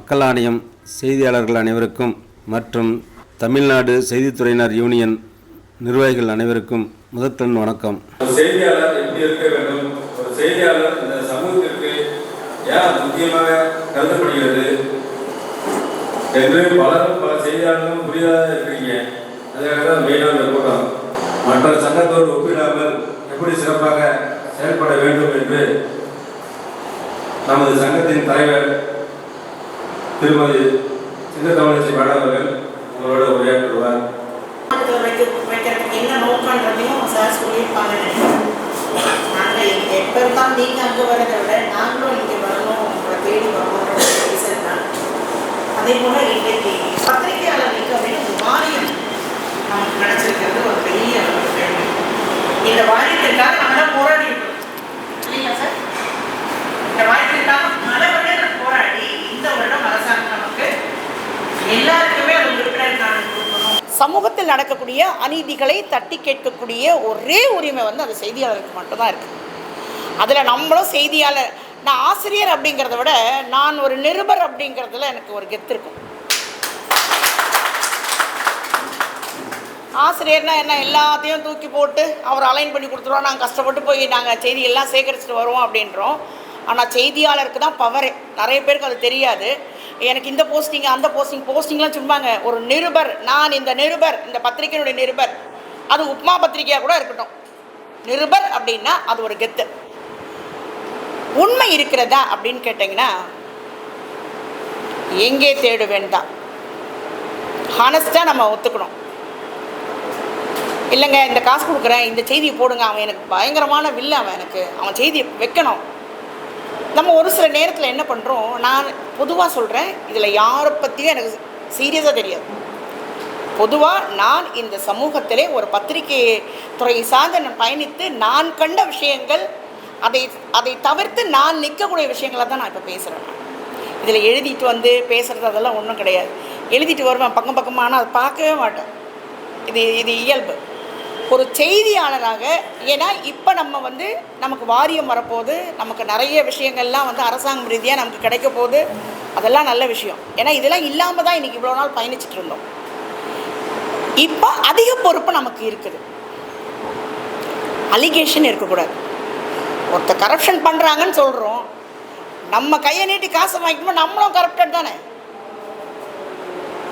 மக்கள் ஆணையம் செய்தியாளர்கள் அனைவருக்கும் மற்றும் தமிழ்நாடு செய்தித்துறையினர் யூனியன் நிர்வாகிகள் அனைவருக்கும் முதற்கண் வணக்கம். ஒரு செய்தியாளர் எப்படி இருக்க வேண்டும்? ஒரு செய்தியாளர் இந்த சமூகத்திற்கு ஏன் முக்கியமாக கருதப்படுகிறது என்று பலரும் பல செய்தியாளர்களும் புரியாத இருக்கிறீங்க. அதுக்காக தான் மெயினாக இந்த கூட்டம். மற்ற சங்கத்தோடு ஒப்பிடாமல் எப்படி சிறப்பாக செயல்பட வேண்டும் என்று நமது சங்கத்தின் தலைவர் திருமதி சிந்த தமிழச்சி மேடம் அவர்கள் உங்களோட உரையாற்றுவார். வைக்கிறதுக்கு என்ன நோக்கன்றதையும் சார் சொல்லியிருப்பாங்க நாங்கள் எப்போ இருந்தாலும் நீங்கள் அங்கே வரதை விட நாங்களும் இங்கே வரணும் உங்களை தேடி வரணுன்ற ரீசன் தான். அதே போல் இன்றைக்கு பத்திரிகையாளர் அப்படின்னு ஒரு வாரியம் நமக்கு கிடைச்சிருக்கிறது ஒரு பெரிய இந்த வாரியத்திற்காக நம்ம போராடி இருக்கோம் சார் இந்த வாரியத்திற்காக பல வருடங்கள் போராடி இந்த வருடம் அரசாங்கம் நமக்கு எல்லாருக்குமே சமூகத்தில் நடக்கக்கூடிய அநீதிகளை தட்டி கேட்கக்கூடிய ஒரே உரிமை வந்து அந்த செய்தியாளருக்கு மட்டும்தான் இருக்கு. அதில் நம்மளும் செய்தியாளர் நான் ஆசிரியர் அப்படிங்கிறத விட நான் ஒரு நிருபர் அப்படிங்கிறதுல எனக்கு ஒரு கெத்து இருக்கும். ஆசிரியர்னா என்ன? எல்லாத்தையும் தூக்கி போட்டு அவர் அலைன் பண்ணி கொடுத்துருவோம் நாங்கள் கஷ்டப்பட்டு போய் நாங்கள் செய்தியெல்லாம் சேகரிச்சுட்டு வருவோம் அப்படின்றோம். ஆனால் செய்தியாளருக்கு தான் பவரே நிறைய பேருக்கு அது தெரியாது. எனக்கு இந்த போஸ்டிங் அந்த போஸ்டிங் போஸ்டிங்லாம் சொல்லுவாங்க ஒரு நிருபர் நான் இந்த நிருபர் இந்த பத்திரிகையினுடைய நிருபர். அது உப்மா பத்திரிகையாக கூட இருக்கட்டும். நிருபர் அப்படின்னா அது ஒரு கெத்து. உண்மை இருக்கிறதா அப்படின்னு கேட்டிங்கன்னா எங்கே தேடுவேன் தான். ஹானஸ்ட்டாக நம்ம ஒத்துக்கணும். இல்லைங்க இந்த காசு கொடுக்குறேன் இந்த செய்தியை போடுங்க அவன் எனக்கு பயங்கரமான வில்ல அவன் எனக்கு. அவன் செய்தியை வைக்கணும். நம்ம ஒரு சில நேரத்தில் என்ன பண்ணுறோம் நான் பொதுவாக சொல்கிறேன் இதில் யாரை பற்றியும் எனக்கு சீரியஸாக தெரியாது. பொதுவாக நான் இந்த சமூகத்திலே ஒரு பத்திரிகை துறையை சார்ந்து நான் பயணித்து நான் கண்ட விஷயங்கள் அதை அதை தவிர்த்து நான் நிற்கக்கூடிய விஷயங்களை தான் நான் இப்போ பேசுகிறேன் இதில் எழுதிட்டு வந்து பேசுகிறது அதெல்லாம் ஒன்றும் கிடையாது. எழுதிட்டு வருவேன் பக்கம் பக்கமாக ஆனால் அதை பார்க்கவே மாட்டேன். இது இது இயல்பு. ஒரு செய்தியாளராக ஏன்னா இப்போ நம்ம வந்து நமக்கு வாரியம் வரப்போகுது நமக்கு நிறைய விஷயங்கள்லாம் வந்து அரசாங்கம் ரீதியாக நமக்கு கிடைக்க போகுது. அதெல்லாம் நல்ல விஷயம். ஏன்னா இதெல்லாம் இல்லாமல் தான் இன்றைக்கி இவ்வளோ நாள் பயணிச்சுட்டு இருந்தோம். இப்போ அதிக பொறுப்பு நமக்கு இருக்குது. அலிகேஷன் இருக்கக்கூடாது. ஒருத்தர் கரப்ஷன் பண்ணுறாங்கன்னு சொல்கிறோம் நம்ம கையை நீட்டி காசை வாங்கிக்கும்போது நம்மளும் கரப்டட் தானே?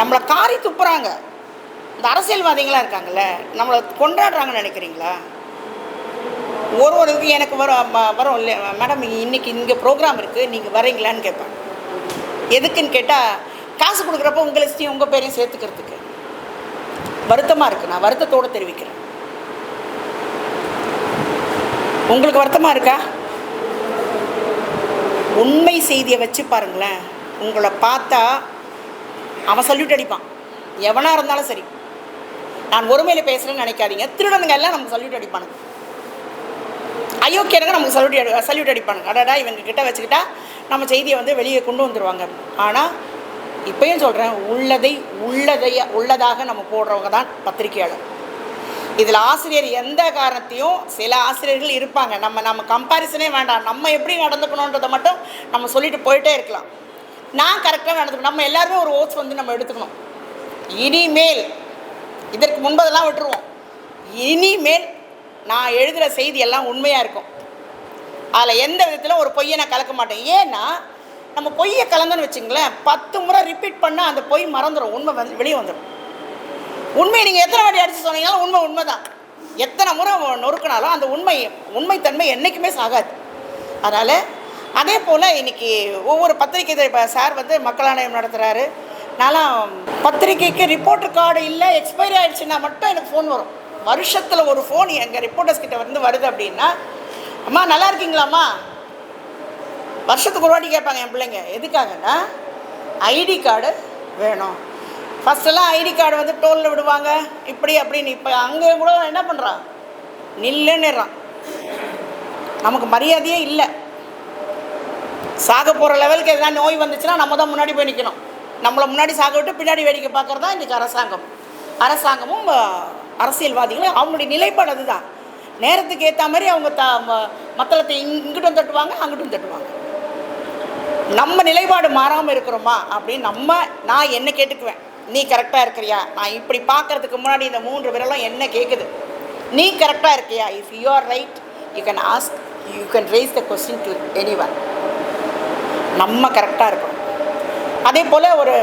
நம்மளை காரி துப்புறாங்க. இந்த அரசியல்வாதிகளாக இருக்காங்கல்ல நம்மளை கொண்டாடுறாங்கன்னு நினைக்கிறீங்களா? ஒரு ஒரு எனக்கு வரும் வரும் இல்லை மேடம் இன்னைக்கு இங்கே ப்ரோக்ராம் இருக்குது நீங்கள் வரீங்களான்னு கேட்பேன் எதுக்குன்னு கேட்டால் காசு கொடுக்குறப்ப உங்கள் லிஸ்டையும் உங்கள் பேரையும் சேர்த்துக்கிறதுக்கு. வருத்தமாக இருக்குது நான் வருத்தத்தோடு தெரிவிக்கிறேன். உங்களுக்கு வருத்தமாக இருக்கா? உண்மை செய்தியை வச்சு பாருங்களேன். உங்களை பார்த்தா அவன் சல்யூட் அடிப்பான். எவனாக இருந்தாலும் சரி. நான் ஒருமையில் பேசுகிறேன்னு நினைக்காதீங்க. திருடனுங்க எல்லாம் நமக்கு சல்யூட் அடிப்பானுங்க. அயோக்கியனுங்க நமக்கு சல்யூட் அடி சல்யூட் அடிப்பானுங்க. அடடா இவங்க கிட்ட வச்சுக்கிட்டா நம்ம செய்தியை வந்து வெளியே கொண்டு வந்துடுவாங்க ஆனால் இப்பயும் சொல்கிறேன் உள்ளதை உள்ளதைய உள்ளதாக நம்ம போடுறவங்க தான் பத்திரிகையாளர். இதில் ஆசிரியர் எந்த காரணத்தையும் சில ஆசிரியர்கள் இருப்பாங்க. நம்ம நம்ம கம்பாரிசனே வேண்டாம். நம்ம எப்படி நடந்துக்கணுன்றதை மட்டும் நம்ம சொல்லிட்டு போயிட்டே இருக்கலாம். நான் கரெக்டாக நடந்துக்கணும். நம்ம எல்லாருமே ஒரு ஓட்ஸ் வந்து நம்ம எடுத்துக்கணும். இனிமேல் இதற்கு முன்பதெல்லாம் விட்டுருவோம். இனிமேல் நான் எழுதுகிற செய்தி எல்லாம் உண்மையாக இருக்கும். அதில் எந்த விதத்திலும் ஒரு பொய்யை நான் கலக்க மாட்டேன். ஏன்னா நம்ம பொய்யை கலந்தோன்னு வச்சுங்களேன் பத்து முறை ரிப்பீட் பண்ணால் அந்த பொய் மறந்துடும் உண்மை வந்து வெளியே வந்துடும் உண்மையை நீங்கள் எத்தனை வாட்டி அடித்து சொன்னீங்கனாலும் உண்மை உண்மை தான் எத்தனை முறை நொறுக்கினாலும் அந்த உண்மை உண்மைத்தன்மை என்றைக்குமே சாகாது. அதனால் அதே போல் இன்றைக்கி ஒவ்வொரு பத்திரிகை இப்போ சார் வந்து மக்களாணையம் நடத்துகிறாரு நான்லாம் பத்திரிக்கைக்கு ரிப்போர்ட்டர் கார்டு இல்லை எக்ஸ்பைரி ஆகிடுச்சுன்னா மட்டும் எனக்கு ஃபோன் வரும். வருஷத்தில் ஒரு ஃபோன் எங்கள் ரிப்போர்ட்டர்ஸ் கிட்ட வந்து வருது அப்படின்னா அம்மா நல்லா இருக்கீங்களாம்மா? வருஷத்துக்கு ஒரு வாட்டி கேட்பாங்க என் பிள்ளைங்க எதுக்காகன்னா ஐடி கார்டு வேணும். ஃபஸ்ட்டெல்லாம் ஐடி கார்டு வந்து டோலில் விடுவாங்க இப்படி அப்படின்னு. இப்போ அங்கே கூட என்ன பண்ணுறான் நில்லுன்னுறான் நமக்கு மரியாதையே இல்லை. சாக போகிற லெவலுக்கு எதனா நோய் வந்துச்சுன்னா நம்ம தான் முன்னாடி போய் நிற்கணும் நம்மளை முன்னாடி சாக விட்டு பின்னாடி வேடிக்கை பார்க்குறது தான் இன்றைக்கி அரசாங்கம். அரசாங்கமும் அரசியல்வாதிகளும் அவங்களுடைய நிலைப்பாடு அதுதான். நேரத்துக்கு ஏற்ற மாதிரி அவங்க த மத்தளத்தை இங்கிட்டும் தட்டுவாங்க அங்கிட்டும் தட்டுவாங்க. நம்ம நிலைப்பாடு மாறாமல் இருக்கிறோமா அப்படின்னு நம்ம நான் என்ன கேட்டுக்குவேன்? நீ கரெக்டாக இருக்கிறியா? நான் இப்படி பார்க்கறதுக்கு முன்னாடி இந்த மூன்று விரலும் என்ன கேட்குது நீ கரெக்டாக இருக்கியா? If you are right you can ask you can raise the question to any one நம்ம கரெக்டாக இருக்கணும். அதே போல் ஒரு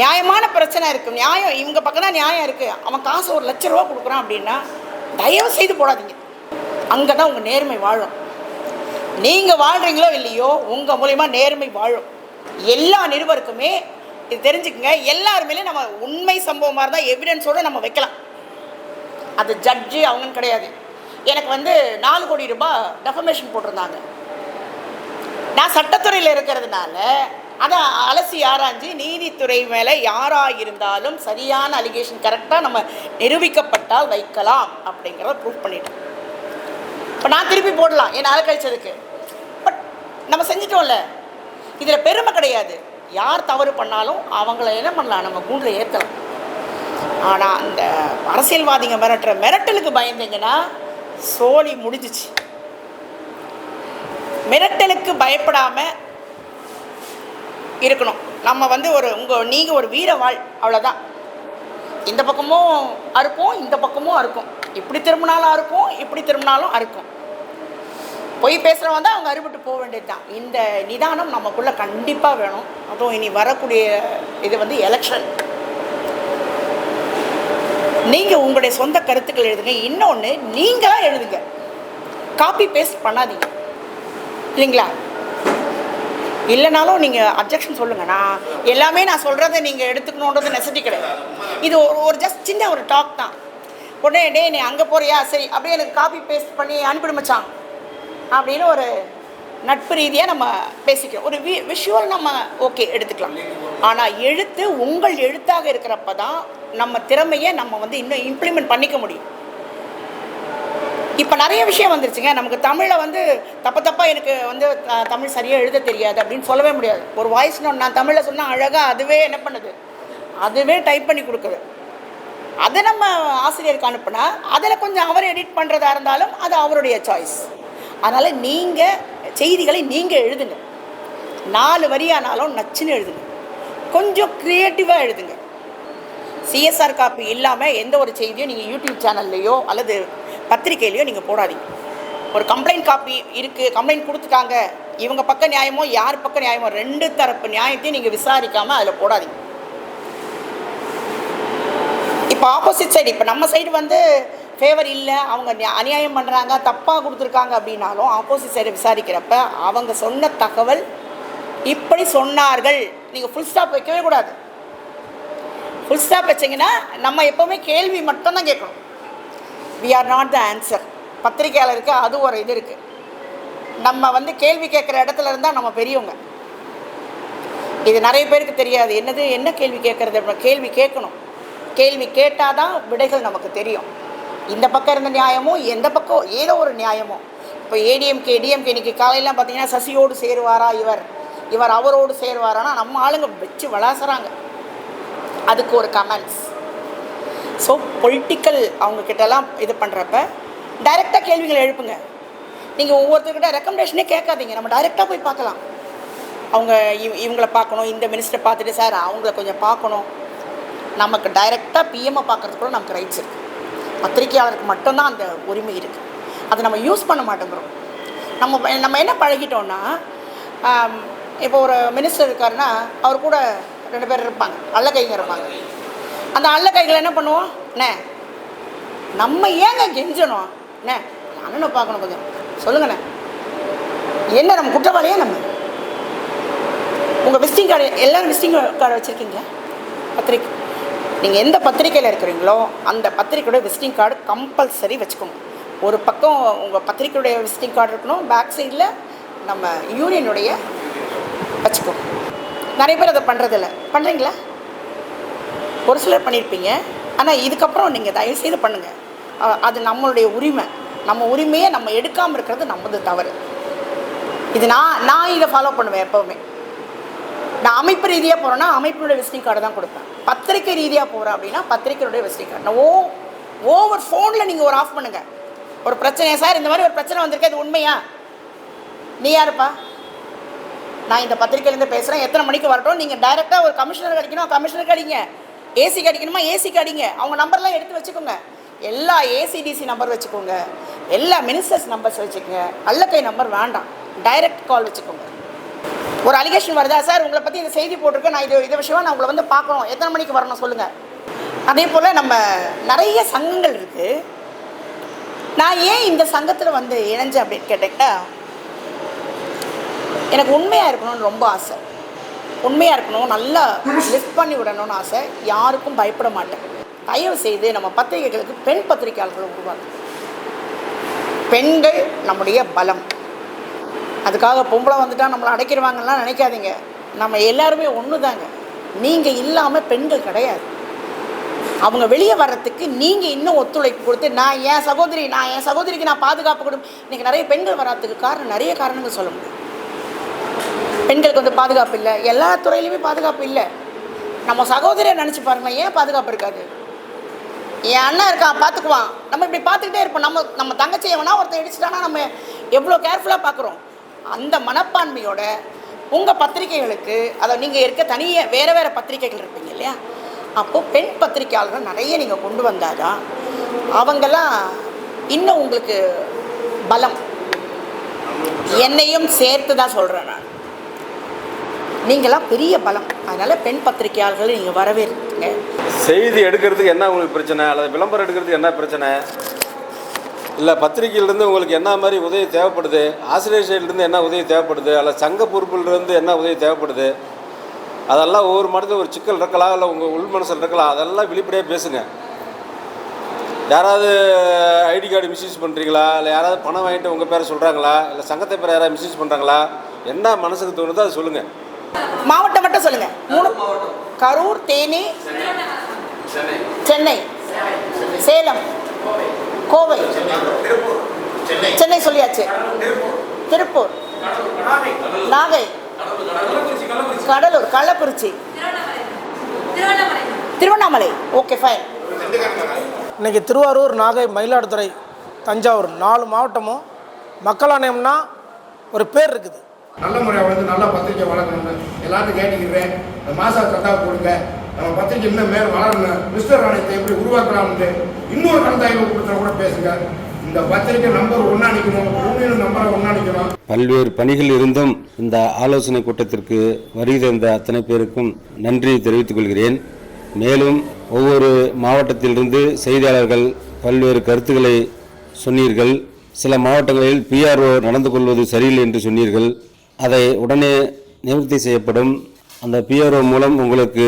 நியாயமான பிரச்சனை இருக்குது நியாயம் இவங்க பக்கம் தான் நியாயம் இருக்குது அவன் காசு ஒரு லட்ச ரூபா கொடுக்குறான் அப்படின்னா தயவு செய்து போடாதீங்க. அங்கே தான் உங்கள் நேர்மை வாழும். நீங்கள் வாழ்கிறீங்களோ இல்லையோ உங்கள் மூலயமா நேர்மை வாழும். எல்லா நிருபருக்குமே இது தெரிஞ்சுக்கங்க எல்லாருமே நம்ம உண்மை சம்பவமாக இருந்தால் எவிடன்ஸோடு நம்ம வைக்கலாம். அது ஜட்ஜு அவங்கன்னு கிடையாது. எனக்கு வந்து நாலு கோடி ரூபாய் டெஃபமேஷன் போட்டிருந்தாங்க. நான் சட்டத்துறையில் இருக்கிறதுனால அதை அலசி ஆராய்ஞ்சு நீதித்துறை மேலே யாராக இருந்தாலும் சரியான அலிகேஷன் கரெக்டாக நம்ம நிரூபிக்கப்பட்டால் வைக்கலாம் அப்படிங்கிறத ப்ரூவ் பண்ணிட்டோம் இப்போ நான் திருப்பி போடலாம். என் ஆள் கழிச்சதுக்கு. பட் நம்ம செஞ்சிட்டோம்ல. இதில் பெருமை கிடையாது. யார் தவறு பண்ணாலும் அவங்கள என்ன பண்ணலாம்? நம்ம கூண்டில் ஏற்றலாம் ஆனால் அந்த அரசியல்வாதிங்க மிரட்டுற மிரட்டலுக்கு பயந்தீங்கன்னா சோழி முடிஞ்சிச்சு. மிரட்டலுக்கு பயப்படாமல் இருக்கணும். நம்ம வந்து ஒரு உங்கள் நீங்கள் ஒரு வீரவாள் அவ்வளோதான் இந்த பக்கமும் அறுக்கும் இந்த பக்கமும் அறுக்கும். இப்படி திரும்பினாலும் அறுக்கும் இப்படி திரும்பினாலும் அறுக்கும். பொய் பேசுகிறவங்க தான் அவங்க அறுபட்டு போக வேண்டியது தான் இந்த நிதானம் நமக்குள்ளே கண்டிப்பாக வேணும். அதுவும் இனி வரக்கூடிய இது வந்து எலெக்ஷன் நீங்கள் உங்களுடைய சொந்த கருத்துக்கள் எழுதுங்க. இன்னொன்று நீங்களாக எழுதுங்க. காப்பி பேஸ்ட் பண்ணாதீங்க. இல்லைங்களா? இல்லைனாலும் நீங்கள் அப்ஜெக்ஷன் சொல்லுங்கள் நான் எல்லாமே நான் சொல்கிறத நீங்கள் எடுத்துக்கணுன்றது நெசட்டி கிடையாது. இது ஒரு ஒரு ஜஸ்ட் சின்ன ஒரு டாக் தான். உடனே டே நீ அங்கே போறியா? சரி. அப்படியே எனக்கு காப்பி பேஸ்ட் பண்ணி அனுப்பிடுமச்சான் அப்படின்னு ஒரு நட்பு ரீதியாக நம்ம பேசிக்கிறோம் ஒரு வி விஷுவல் நம்ம ஓகே எடுத்துக்கலாம். ஆனால் எழுத்து உங்கள் எழுத்தாக இருக்கிறப்ப தான் நம்ம திறமையை நம்ம வந்து இன்னும் இம்ப்ளிமெண்ட் பண்ணிக்க முடியும். இப்போ நிறைய விஷயம் வந்துருச்சுங்க. நமக்கு தமிழில் வந்து தப்பு தப்பாக எனக்கு வந்து தமிழ் சரியாக எழுத தெரியாது அப்படின்னு சொல்லவே முடியாது. ஒரு வாய்ஸ் நோட் நான் தமிழில் சொன்னால் அழகாக அதுவே என்ன பண்ணுது? அதுவே டைப் பண்ணி கொடுக்குது. அதை நம்ம ஆசிரியருக்கு அனுப்புனா அதில் கொஞ்சம் அவர் எடிட் பண்ணுறதா இருந்தாலும் அது அவருடைய சாய்ஸ் அதனால் நீங்கள் செய்திகளை நீங்கள் எழுதுங்க. நாலு வரியானாலும் நச்சுன்னு எழுதுங்க. கொஞ்சம் க்ரியேட்டிவாக எழுதுங்க. சிஎஸ்ஆர் காப்பி இல்லாமல் எந்த ஒரு செய்தியும் நீங்கள் யூடியூப் சேனல்லையோ அல்லது பத்திரிக்கையிலையோ நீங்கள் போடாதீங்க. ஒரு கம்ப்ளைண்ட் காப்பி இருக்குது கம்ப்ளைண்ட் கொடுத்துட்டாங்க இவங்க பக்க நியாயமோ யார் பக்கம் நியாயமோ ரெண்டு தரப்பு நியாயத்தையும் நீங்கள் விசாரிக்காமல் அதில் போடாதீங்க. இப்போ ஆப்போசிட் சைடு இப்போ நம்ம சைடு வந்து ஃபேவர் இல்லை அவங்க அநியாயம் பண்ணுறாங்க தப்பாக கொடுத்துருக்காங்க அப்படின்னாலும் ஆப்போசிட் சைடு விசாரிக்கிறப்ப அவங்க சொன்ன தகவல் இப்படி சொன்னார்கள். நீங்கள் ஃபுல் ஸ்டாப் வைக்கவே கூடாது. ஃபுல் ஸ்டாப் வச்சிங்கன்னா நம்ம எப்போவுமே கேள்வி மட்டும்தான் கேட்கணும். We are not the answer பத்திரிக்கையாளருக்கு அது ஒரு இது இருக்குது நம்ம வந்து கேள்வி கேட்குற இடத்துல இருந்தால் நம்ம பெரியவங்க. இது நிறைய பேருக்கு தெரியாது. என்னது என்ன கேள்வி கேட்குறது? கேள்வி கேட்கணும். கேள்வி கேட்டால் தான் விடைகள் நமக்கு தெரியும். இந்த பக்கம் இருந்த நியாயமோ எந்த பக்கம் ஏதோ ஒரு நியாயமோ. இப்போ ஏடிஎம்கே டிஎம்கே இன்னைக்கு காலையெல்லாம் பார்த்தீங்கன்னா சசியோடு சேருவாரா இவர்? இவர் அவரோடு சேருவாரானா நம்ம ஆளுங்க வச்சு வளாசுறாங்க. அதுக்கு ஒரு கமெண்ட்ஸ் ஸோ பொலிட்டிக்கல் அவங்கக்கிட்டலாம் இது பண்ணுறப்ப டைரெக்டாக கேள்விகளை எழுப்புங்க. நீங்கள் ஒவ்வொருத்தர்கிட்ட ரெக்கமெண்டேஷனே கேட்காதீங்க. நம்ம டைரெக்டாக போய் பார்க்கலாம். அவங்க இவ் இவங்கள பார்க்கணும் இந்த மினிஸ்டரை பார்த்துட்டு சார் அவங்கள கொஞ்சம் பார்க்கணும். நமக்கு டைரெக்டாக பிஎம்ஐ பார்க்குறதுக்கு கூட நமக்கு ரைட்ஸ் இருக்குது பத்திரிக்கையாளருக்கு மட்டும்தான் அந்த உரிமை இருக்குது அதை நம்ம யூஸ் பண்ண மாட்டேங்கிறோம். நம்ம நம்ம என்ன பழகிட்டோன்னா இப்போ ஒரு மினிஸ்டர் இருக்காருன்னா அவர் கூட ரெண்டு பேர் இருப்பாங்க. அல்ல கைங்க இருப்பாங்க. அந்த அல்ல கைகள் என்ன பண்ணுவோம்? அண்ணே நம்ம ஏங்க கெஞ்சணும்? அண்ணே அண்ணனை பார்க்கணும் கொஞ்சம். சொல்லுங்கண்ணே. என்ன நம்ம குற்றவாளியா நம்ம? உங்கள் விசிட்டிங் கார்டு எல்லோரும் விசிட்டிங் கார்டு வச்சுருக்கீங்க? பத்திரிக்கை நீங்கள் எந்த பத்திரிக்கையில் இருக்கிறீங்களோ அந்த பத்திரிக்கையோட விசிட்டிங் கார்டு கம்பல்சரி வச்சுக்கோங்க. ஒரு பக்கம் உங்கள் பத்திரிக்கையுடைய விசிட்டிங் கார்டு இருக்கணும் பேக் சைடில் நம்ம யூனியனுடைய வச்சுக்கோங்க. நிறைய பேர் அதை பண்ணுறதில்ல பண்ணுறீங்களா ஒரு சிலர் பண்ணியிருப்பீங்க. ஆனால் இதுக்கப்புறம் நீங்கள் தயவுசெய்து பண்ணுங்கள் அது நம்மளுடைய உரிமை. நம்ம உரிமையை நம்ம எடுக்காமல் இருக்கிறது நமது தவறு. இது நான் நான் இதை ஃபாலோ பண்ணுவேன் எப்போவுமே. நான் அமைப்பு ரீதியாக போகிறேன்னா அமைப்பினுடைய விசிட்டிங் கார்டு தான் கொடுப்பேன். பத்திரிக்கை ரீதியாக போகிறேன் அப்படின்னா பத்திரிக்கையுடைய விசிட்டிங் கார்டு நான் ஓ ஓவர் ஃபோனில் நீங்கள் ஒரு ஆஃப் பண்ணுங்கள் ஒரு பிரச்சனையா சார் இந்த மாதிரி ஒரு பிரச்சனை வந்திருக்கு அது உண்மையா? நீ யாருப்பா? நான் இந்த பத்திரிக்கையிலேருந்து பேசுகிறேன் எத்தனை மணிக்கு வரட்டும்? நீங்கள் டைரெக்டாக ஒரு கமிஷனர் கிடைக்கணும். கமிஷனர் கிடைங்க. ஏசிக்கு அடிக்கணுமா ஏசிக்கு அடிங்க அவங்க நம்பர்லாம் எடுத்து வச்சுக்கோங்க. எல்லா ஏசிடிசி நம்பர் வச்சுக்கோங்க. எல்லா மினிஸ்டர்ஸ் நம்பர்ஸ் வச்சுக்கோங்க. அல்லக்கை நம்பர் வேண்டாம். டைரக்ட் கால் வச்சுக்கோங்க. ஒரு அலிகேஷன் வருதா? சார் உங்களை பற்றி இந்த செய்தி போட்டிருக்கேன் நான் இது இதை விஷயமா நான் உங்களை வந்து பார்க்கணும். எத்தனை மணிக்கு வரணும் சொல்லுங்கள் அதே போல் நம்ம நிறைய சங்கங்கள் இருக்குது நான் ஏன் இந்த சங்கத்தில் வந்து இணைஞ்சேன் அப்படின்னு கேட்டீங்கன்னா எனக்கு உண்மையாக இருக்கணும்னு ரொம்ப ஆசை. உண்மையாக இருக்கணும் நல்லா லிஃப்ட் பண்ணி விடணும்னு ஆசை. யாருக்கும் பயப்பட மாட்டேன். தயவு செய்து நம்ம பத்திரிகைகளுக்கு பெண் பத்திரிகையாளர்களை உருவாக்கு. பெண்கள் நம்முடைய பலம். அதுக்காக பொம்பளை வந்துட்டா நம்மளை அடைக்கிடுவாங்கலாம் நினைக்காதீங்க. நம்ம எல்லாருமே ஒன்று தாங்க நீங்கள் இல்லாமல் பெண்கள் கிடையாது. அவங்க வெளியே வர்றதுக்கு நீங்கள் இன்னும் ஒத்துழைப்பு கொடுத்து நான் என் சகோதரி நான் என் சகோதரிக்கு நான் பாதுகாப்பு கொடு. இன்றைக்கி நிறைய பெண்கள் வராதுக்கு காரணம் நிறைய காரணங்கள் சொல்ல முடியும். பெண்களுக்கு வந்து பாதுகாப்பு இல்லை. எல்லா துறையிலையுமே பாதுகாப்பு இல்லை. நம்ம சகோதரியை நினச்சி பாருங்களேன் ஏன் பாதுகாப்பு இருக்காது? என் அண்ணன் இருக்கான் பார்த்துக்குவான் நம்ம இப்படி பார்த்துக்கிட்டே இருப்போம். நம்ம நம்ம தங்கச்சியை வேணா ஒருத்தன் இடிச்சிட்டானா நம்ம எவ்வளோ கேர்ஃபுல்லாக பார்க்குறோம் அந்த மனப்பான்மையோட உங்கள் பத்திரிகைகளுக்கு அதை நீங்கள் இருக்க தனியே வேறு வேறு பத்திரிகைகள் இருப்பீங்க இல்லையா? அப்போது பெண் பத்திரிகையாளர்கள் நிறைய நீங்கள் கொண்டு வந்தாதான் அவங்கெல்லாம் இன்னும் உங்களுக்கு பலம். என்னையும் சேர்த்து தான் சொல்கிறேன் நான். நீங்களாம் பெரிய பலம். அதனால் பெண் பத்திரிகையாளர்களை நீங்கள் வரவேற்குங்க செய்தி எடுக்கிறதுக்கு என்ன உங்களுக்கு பிரச்சனை? அல்லது விளம்பரம் எடுக்கிறதுக்கு என்ன பிரச்சனை? இல்லை பத்திரிகையிலேருந்து உங்களுக்கு என்ன மாதிரி உதவி தேவைப்படுது? ஆசிரியர் சைட்லேருந்து என்ன உதவி தேவைப்படுது? அல்ல சங்க பொறுப்பிலிருந்து என்ன உதவி தேவைப்படுது? அதெல்லாம் ஒவ்வொரு மனதில் ஒரு சிக்கல் இருக்கலாம் இல்லை உங்கள் உள் மனசில் இருக்கலாம். அதெல்லாம் வெளிப்படையாக பேசுங்க. யாராவது ஐடி கார்டு மிஸ்யூஸ் பண்ணுறீங்களா இல்லை யாராவது பணம் வாங்கிட்டு உங்கள் பேரை சொல்கிறாங்களா இல்லை சங்கத்தை பேர் யாராவது மிஸ்யூஸ் பண்ணுறாங்களா என்ன மனசுக்கு தோணுதோ அதை சொல்லுங்கள் மாவட்டம் மட்டும் சொல்லுங்கள் மூணு. கரூர் தேனி சென்னை. சேலம். கோவை. சென்னை சொல்லியாச்சு. திருப்பூர். நாகை. கடலூர் கள்ளக்குறிச்சி. திருவண்ணாமலை. ஓகே ஃபைன் இன்னைக்கு திருவாரூர் நாகை மயிலாடுதுறை தஞ்சாவூர் நாலு மாவட்டமும் மக்களாணையம்னா ஒரு பேர் இருக்குது. நல்ல முறையாக வந்து நல்லா பத்திரிக்கை வளர்க்கணும்னு எல்லாத்தையும் கேட்டுக்கிறேன். மாசா தத்தா கொடுங்க நம்ம பத்திரிக்கை இன்னும் மேல் வளரணும். மிஸ்டர் ஆணையத்தை எப்படி உருவாக்கலாம்னு இன்னொரு கலந்தாய்வு கொடுத்தா கூட பேசுங்க. இந்த பத்திரிக்கை நம்பர் ஒன்றா நிற்கணும் யூனியன் நம்பரை ஒன்றா நிற்கணும் பல்வேறு பணிகள் இருந்தும் இந்த ஆலோசனை கூட்டத்திற்கு வருகை தந்த அத்தனை பேருக்கும் நன்றி தெரிவித்துக் கொள்கிறேன். மேலும் ஒவ்வொரு மாவட்டத்திலிருந்து செய்தியாளர்கள் பல்வேறு கருத்துக்களை சொன்னீர்கள். சில மாவட்டங்களில் பிஆர்ஓ நடந்து கொள்வது சரியில்லை என்று சொன்னீர்கள். அதை உடனே நிவர்த்தி செய்யப்படும். அந்த பிஆர்ஓ மூலம் உங்களுக்கு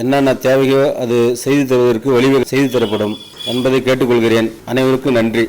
என்னென்ன தேவையோ அது செய்து தருவதற்கு வழிவகை செய்து தரப்படும் என்பதை கேட்டுக்கொள்கிறேன். அனைவருக்கும் நன்றி.